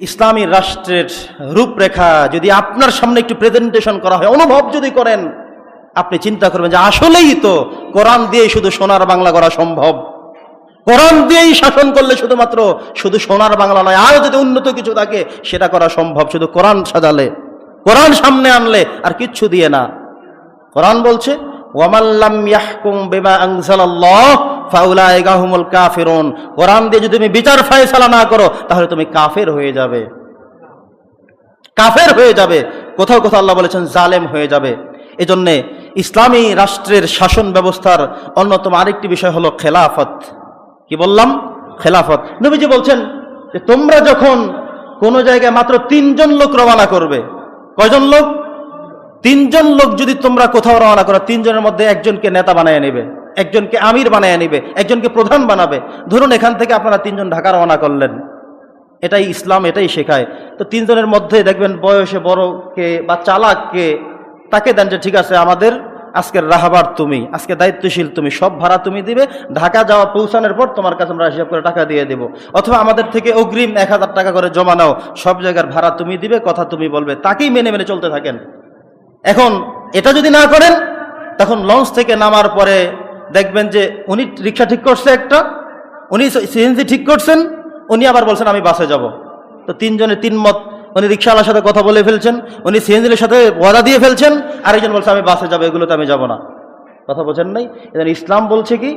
ইসলামী রাষ্ট্রের রূপরেখা যদি আপনার সামনে একটু প্রেজেন্টেশন করা হয়, অনুভব যদি করেন, আপনি চিন্তা করবেন যে আসলেই তো কোরআন দিয়েই শুধু সোনার বাংলা করা সম্ভব। কোরআন দিয়েই শাসন করলে শুধুমাত্র শুধু সোনার বাংলা নয়, আরও যদি উন্নত কিছু থাকে, সেটা করা সম্ভব, শুধু কোরআন সাজালে। কোরআন সামনে আনলে আর কিচ্ছু দিয়ে না। কোরআন বলছে ওয়ামাল্লাম ইয়াহকুম বিমা আনজালাল্লাহ ফাউলাইকা হুমুল কাফিরুন। কোরআন দিয়ে যদি তুমি বিচার ফয়সালা না করো, তাহলে তুমি কাফের হয়ে যাবে। কাফের হয়ে যাবে। কোথাও কোথাও আল্লাহ বলেছেন জালেম হয়ে যাবে। এজন্যে ইসলামী রাষ্ট্রের শাসন ব্যবস্থার অন্যতম আরেকটি বিষয় হলো খেলাফত। কি বললাম? খেলাফত। নবীজি বলছেন যে তোমরা যখন কোনো জায়গায় মাত্র তিনজন লোক রওনা করবে, কয়জন লোক? তিনজন লোক যদি তোমরা কোথাও রওনা করো, তিনজনের মধ্যে একজনকে নেতা বানায় নেবে। একজনকে আমির বানায় নেবে একজনকে প্রধান বানাবে। ধরুন এখান থেকে আপনারা তিনজন ঢাকা রওনা করলেন। এটাই ইসলাম, এটাই শেখায়। তো তিনজনের মধ্যে দেখবেন বয়সে বড় কে বা চালাক কে তাকে দেন যে, ঠিক আছে, আমাদের আজকের রাহাবার তুমি, আজকে দায়িত্বশীল তুমি, সব ভাড়া তুমি দিবে, ঢাকা যাওয়া পৌঁছানোর পর তোমার কাছে আমরা হিসাব করে টাকা দিয়ে দেবো। অথবা আমাদের থেকে অগ্রিম এক হাজার টাকা করে জমা নাও, সব জায়গার ভাড়া তুমি দিবে, কথা তুমি বলবে। তাকেই মেনে মেনে চলতে থাকেন। এখন এটা যদি না করেন, তখন লঞ্চ থেকে নামার পরে দেখবেন যে উনি রিক্সা ঠিক করছে একটা, উনি সিএনজি ঠিক করছেন, উনি আবার বলছেন, আমি বাসে যাব। তো তিনজনে তিন মত, উনি রিক্সাওয়ালার সাথে কথা বলে ফেলছেন, উনি সিএনজির সাথে ওয়াদা দিয়ে ফেলছেন, আরেকজন বলছে, আমি বাসে যাব, এগুলোতে আমি যাব না। কথা বোঝেন নাই? ইসলাম বলছে কি,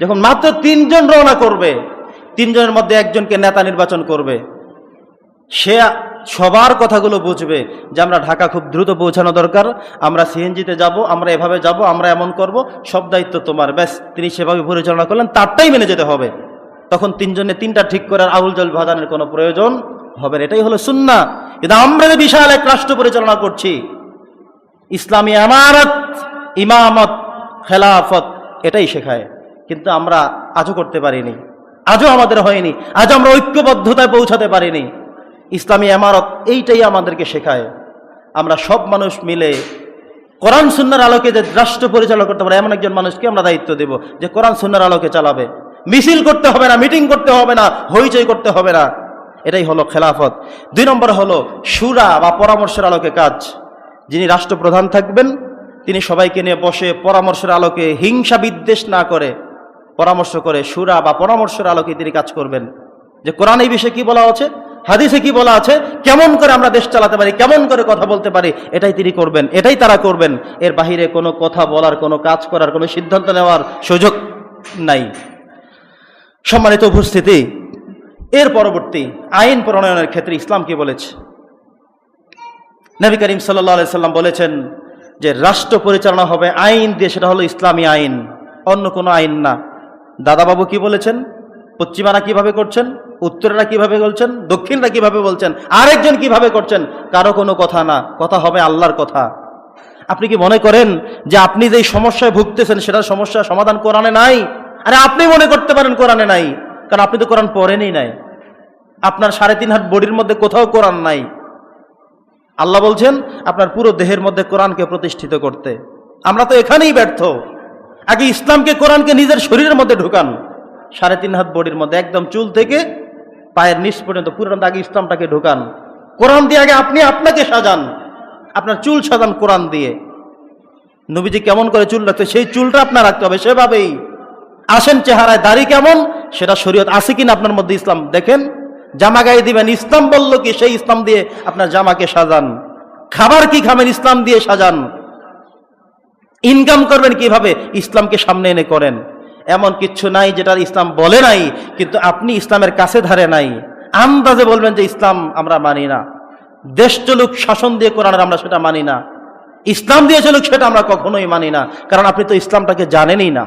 যখন মাত্র তিনজন রওনা করবে, তিনজনের মধ্যে একজনকে নেতা নির্বাচন করবে, সে সবার কথাগুলো বুঝবে যে আমরা ঢাকা খুব দ্রুত পৌঁছানো দরকার, আমরা সিএনজিতে যাব, আমরা এভাবে যাব, আমরা এমন করব, সব দায়িত্ব তোমার। ব্যাস, তিনি সেভাবে পরিচালনা করলেন, তারটাই মেনে যেতে হবে। তখন তিনজনে তিনটা ঠিক করার আউল জল ভাজানের কোনো প্রয়োজন হবে এটাই হলো সুন্না কিন্তু আমরা যে বিশাল এক রাষ্ট্র পরিচালনা করছি, ইসলামী আমারত ইমামত, খেলাফত, এটাই শেখায়। কিন্তু আমরা আজও করতে পারিনি। আজও আমাদের হয়নি। আজ আমরা ঐক্যবদ্ধতায় পৌঁছাতে পারিনি। ইসলামী এমারত এইটাই আমাদেরকে শেখায়। আমরা সব মানুষ মিলে কোরআন, সুন্নার আলোকে যে রাষ্ট্র পরিচালনা করতে পারে, এমন একজন মানুষকে আমরা দায়িত্ব দেব যে কোরআন, সুন্নার আলোকে চালাবে। মিছিল করতে হবে না, মিটিং করতে হবে না, হইচই করতে হবে না। এটাই হলো খেলাফত। দুই নম্বর হলো সুরা বা পরামর্শের আলোকে কাজ। যিনি রাষ্ট্রপ্রধান থাকবেন, তিনি সবাইকে নিয়ে বসে পরামর্শের আলোকে হিংসা বিদ্বেষ না করে পরামর্শ করে সুরা বা পরামর্শের আলোকে তিনি কাজ করবেন। যে কোরআন এই বিষয়ে কি বলা আছে? হাদিসে কি বলা আছে? কেমন করে আমরা দেশ চালাতে পারি? কেমন করে কথা বলতে পারি? এটাই তিনি করবেন, এটাই তারা করবেন। এর বাহিরে কোনো কথা বলার, কোনো কাজ করার, কোনো সিদ্ধান্ত নেওয়ার সুযোগ নাই। সম্মানিত উপস্থিতি, এর পরবর্তী আইন প্রণয়নের ক্ষেত্রে ইসলাম কি বলেছে? নবী করিম সাল্লা সাল্লাম বলেছেন যে, রাষ্ট্র পরিচালনা হবে আইন দিয়ে, সেটা হলো ইসলামী আইন। অন্য কোনো আইন না। দাদাবাবু কি বলেছেন? পশ্চিমারা কীভাবে করছেন? উত্তরেরা কীভাবে বলছেন? দক্ষিণরা কীভাবে বলছেন? আরেকজন কীভাবে করছেন? কারও কোনো কথা না। কথা হবে আল্লাহর কথা। আপনি কি মনে করেন যে আপনি যেই সমস্যায় ভুগতেছেন সেটার সমস্যার সমাধান কোরআনে নাই? আরে আপনি মনে করতে পারেন কোরআনে নাই। কারণ আপনি তো কোরআন পড়েনই নাই। আপনার সাড়ে তিন হাত বডির মধ্যে কোথাও কোরআন নাই। আল্লাহ বলছেন, আপনার পুরো দেহের মধ্যে কোরআনকে প্রতিষ্ঠিত করতে। আমরা তো এখানেই ব্যর্থ। আগে ইসলামকে কোরআনকে নিজের শরীরের মধ্যে ঢুকান। সাড়ে তিন হাত বডির মধ্যে একদম চুল থেকে পায়ের নিচ পর্যন্ত পুরো আগে ইসলামটাকে ঢুকান। কোরআন দিয়ে আগে আপনি আপনাকে সাজান। আপনার চুল সাজান কোরআন দিয়ে। নবীজি কেমন করে চুল রাখতে সেই চুলটা আপনার রাখতে হবে সেভাবেই। আসেন চেহারায় দাড়ি কেমন, সেটা শরীয়ত আছে কিনা আপনার মধ্যে ইসলাম? দেখেন, জামা গায়ে দিবেন, ইসলাম বলল কি, সেই ইসলাম দিয়ে আপনার জামাকে সাজান। খাবার কি খাবেন, ইসলাম দিয়ে সাজান। ইনকাম করবেন কীভাবে? ইসলামকে সামনে এনে করেন। এমন কিছু নাই যেটা ইসলাম বলে নাই, কিন্তু আপনি ইসলামের কাছে ধারে নাই। আন্দাজে বলবেন যে ইসলাম আমরা মানি না। দেশ চলুক, শাসন দিয়ে কোরআনের আমরা সেটা মানি না। ইসলাম দিয়ে চলুক, সেটা আমরা কখনোই মানি না। কারণ আপনি তো ইসলামটাকে জানেনই না।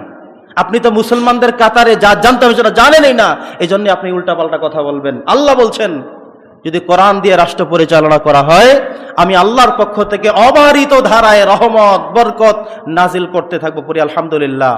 আপনি তো মুসলমানদের কাতারে যা জানতে হবে সেটা জানেনই না। এই জন্য আপনি উল্টাপাল্টা কথা বলবেন। আল্লাহ বলছেন, যদি কোরআন দিয়ে রাষ্ট্র পরিচালনা করা হয়, আমি আল্লাহর পক্ষ থেকে অবারিত ধারায় রহমত, বরকত নাজিল করতে থাকব পরি আলহামদুলিল্লাহ।